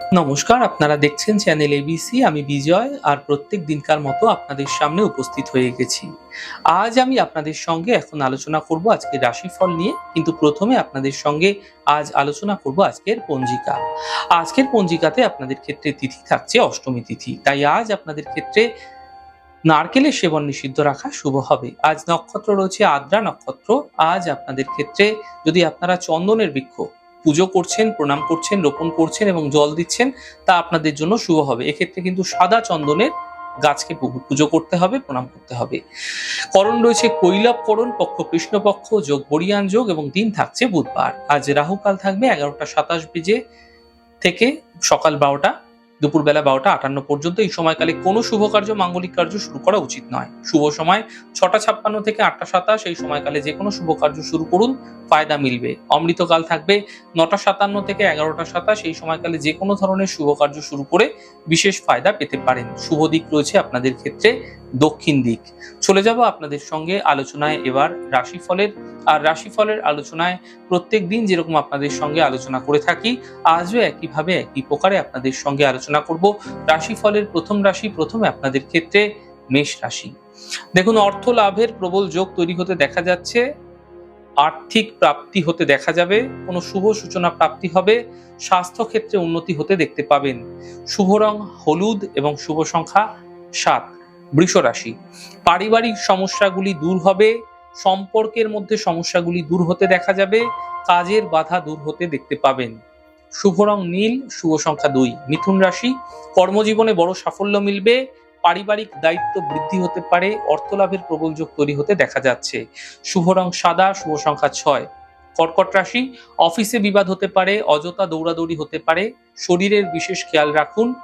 নমস্কার, আপনারা দেখছেন চ্যানেল এবিসি আমি বিজয় আর প্রত্যেক দিনকার মতো আপনাদের সামনে উপস্থিত হয়ে গেছি। আজ আমি আপনাদের সঙ্গে এখন আলোচনা করব আজকের রাশিফল নিয়ে, কিন্তু প্রথমে আপনাদের সঙ্গে আজ আলোচনা করব আজকের পঞ্জিকা। আজকের পঞ্জিকাতে আপনাদের ক্ষেত্রে তিথি থাকছে অষ্টমী তিথি, তাই আজ আপনাদের ক্ষেত্রে নারকেলের সেবন নিষিদ্ধ রাখা শুভ হবে। আজ নক্ষত্র রয়েছে আদ্রা নক্ষত্র, আজ আপনাদের ক্ষেত্রে যদি আপনারা চন্দনের বৃক্ষ পুজো করছেন, প্রণাম করছেন, রোপণ করছেন এবং জল দিচ্ছেন, তা আপনাদের জন্য শুভ হবে। এক্ষেত্রে কিন্তু সাদা চন্দনের গাছকে পুজো করতে হবে, প্রণাম করতে হবে। করণ রয়েছে কৈলব করণ পক্ষ কৃষ্ণপক্ষ, যোগ বরিয়ান যোগ এবং দিন থাকছে বুধবার। আজ রাহুকাল থাকবে এগারোটা সাতাশ বেজে থেকে সকাল বারোটা দুপুরবেলা বারোটা আটান্ন পর্যন্ত এই সময়কালে কোনো শুভ কার্য মাঙ্গলিক কার্য শুরু করা উচিত নয়। শুভ সময় ছটা ছাপ্পান্ন থেকে আটটা সাতাশ, এই সময়কালে যে কোনো শুভ কার্য শুরু করুন, ফায়দা মিলবে। অমৃতকাল থাকবে নটা সাতান্ন থেকে এগারোটা সাতাশ, এই সময়কালে যে কোনো ধরনের শুভ কার্য শুরু করে বিশেষ ফায়দা পেতে পারেন। শুভ দিক রয়েছে আপনাদের ক্ষেত্রে দক্ষিণ দিক। চলে যাব আপনাদের সঙ্গে আলোচনায় এবার রাশিফলের। আর রাশিফলের আলোচনায় প্রত্যেক দিন যেরকম আপনাদের সঙ্গে আলোচনা করে থাকি, আজও একইভাবে একই প্রকারে আপনাদের সঙ্গে আলোচনা করব। রাশিফলের প্রথম রাশি প্রথমে আপনাদের ক্ষেত্রে মেষ রাশি। দেখুন, অর্থ লাভের প্রবল যোগ তৈরি হতে দেখা যাচ্ছে। আর্থিক প্রাপ্তি হতে দেখা যাবে। কোনো শুভ সূচনা প্রাপ্তি হবে। স্বাস্থ্য ক্ষেত্রে উন্নতি হতে দেখতে পাবেন। শুভ রং হলুদ এবং শুভ সংখ্যা সাত। বৃষ রাশি পারিবারিক সমস্যাগুলি দূর হবে, সম্পর্কের মধ্যে সমস্যাগুলি দূর হতে দেখা যাবে, কাজের বাধা দূর হতে দেখতে পাবেন। শুভ রং নীল, শুভ সংখ্যা দুই। মিথুন রাশি, কর্মজীবনে বড় সাফল্য মিলবে, পারিবারিক দায়িত্ব বৃদ্ধি হতে পারে, অর্থলাভের প্রবল যোগ তৈরি হতে দেখা যাচ্ছে। শুভ রং সাদা, শুভ সংখ্যা ছয়। কর্কট রাশি, অফিসে বিবাদ হতে পারে, অযথা দৌড়াদৌড়ি হতে পারে, শরীরের বিশেষ খেয়াল রাখুন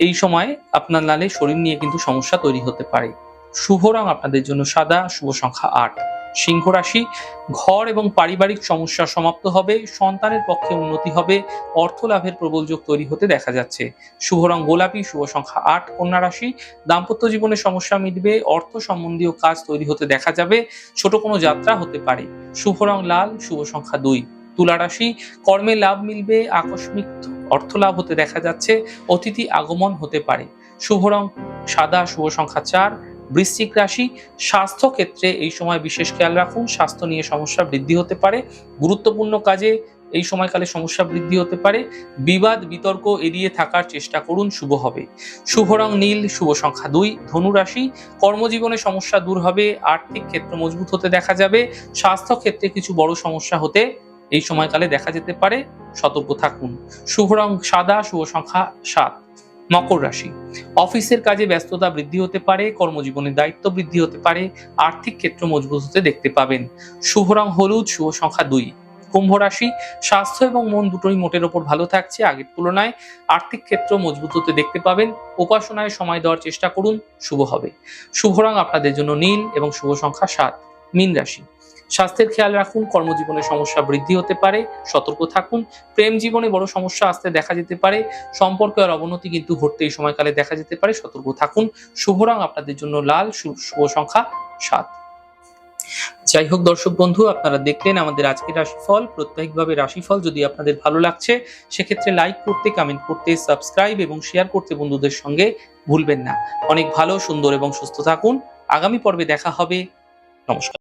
এই সময় আপনার লালে শরীর নিয়ে কিন্তু সমস্যা তৈরি হতে পারে। শুভ রং আপনাদের জন্য সাদা, শুভ সংখ্যা আট। সিংহ রাশি, ঘর এবং পারিবারিক সমস্যা সমাপ্ত হবে, সন্তানের পক্ষে উন্নতি হবে অর্থ লাভের প্রবল যোগ তৈরি হতে দেখা যাচ্ছে। শুভ রং গোলাপি, শুভ সংখ্যা আট। কন্যা রাশি, দাম্পত্য জীবনে সমস্যা মিটবে, অর্থ সম্বন্ধীয় কাজ তৈরি হতে দেখা যাবে, ছোট কোনো যাত্রা হতে পারে। শুভ রং লাল, শুভ সংখ্যা দুই। তুলা রাশি, কর্মে লাভ মিলবে, আকস্মিক অর্থ লাভ হতে দেখা যাচ্ছে, অতিথি আগমন হতে পারে। শুভ রং, সাদা, শুভ সংখ্যা চার, বৃশ্চিক রাশি, স্বাস্থ্য ক্ষেত্রে এই সময় বিশেষ খেয়াল রাখুন, স্বাস্থ্য নিয়ে সমস্যা বৃদ্ধি হতে পারে। গুরুত্বপূর্ণ কাজে এই সময়কালে সমস্যা বৃদ্ধি হতে পারে। বিবাদ, বিতর্ক এড়িয়ে থাকার চেষ্টা করুন, শুভ হবে। শুভ রং নীল, শুভ সংখ্যা দুই, ধনু রাশি, কর্মজীবনে সমস্যা দূর হবে, আর্থিক ক্ষেত্র মজবুত হতে দেখা যাবে, স্বাস্থ্য ক্ষেত্রে কিছু বড় সমস্যা হতে এই সময়কালে দেখা যেতে পারে। সতর্ক থাকুন। শুভ রং সাদা, শুভ সংখ্যা সাত। মকর রাশি। অফিসের কাজে ব্যস্ততা বৃদ্ধি হতে পারে, কর্মজীবনে দায়িত্ব বৃদ্ধি হতে পারে, আর্থিক ক্ষেত্র মজবুত হতে দেখতে পাবেন। শুভ রং হলুদ, শুভ সংখ্যা দুই। কুম্ভ রাশি। স্বাস্থ্য এবং মন দুটোই মোটের ওপর ভালো থাকছে। আগের তুলনায় আর্থিক ক্ষেত্র মজবুত হতে দেখতে পাবেন। উপাসনায় সময় দেওয়ার চেষ্টা করুন। শুভ হবে। শুভ রং আপনাদের জন্য নীল এবং শুভ সংখ্যা সাত। মীন রাশি। স্বাস্থ্যের খেয়াল রাখুন, কর্মজীবনে সমস্যা বৃদ্ধি হতে পারে, সতর্ক থাকুন। প্রেম জীবনে বড় সমস্যা আসতে দেখা যেতে পারে সম্পর্কের অবনতি কিন্তু ঘটতে এই সময়কালে দেখা যেতে পারে, সতর্ক থাকুন। শুভ রং আপনাদের জন্য লাল, শুভ সংখ্যা সাত। যাই হোক দর্শক বন্ধু, আপনারা দেখলেন আমাদের আজকের রাশিফল। প্রত্যেকভাবে রাশিফল যদি আপনাদের ভালো লাগছে, সেক্ষেত্রে লাইক করতে কমেন্ট করতে সাবস্ক্রাইব এবং শেয়ার করতে বন্ধুদের সঙ্গে ভুলবেন না। অনেক ভালো, সুন্দর এবং সুস্থ থাকুন। আগামী পর্বে দেখা হবে। নমস্কার।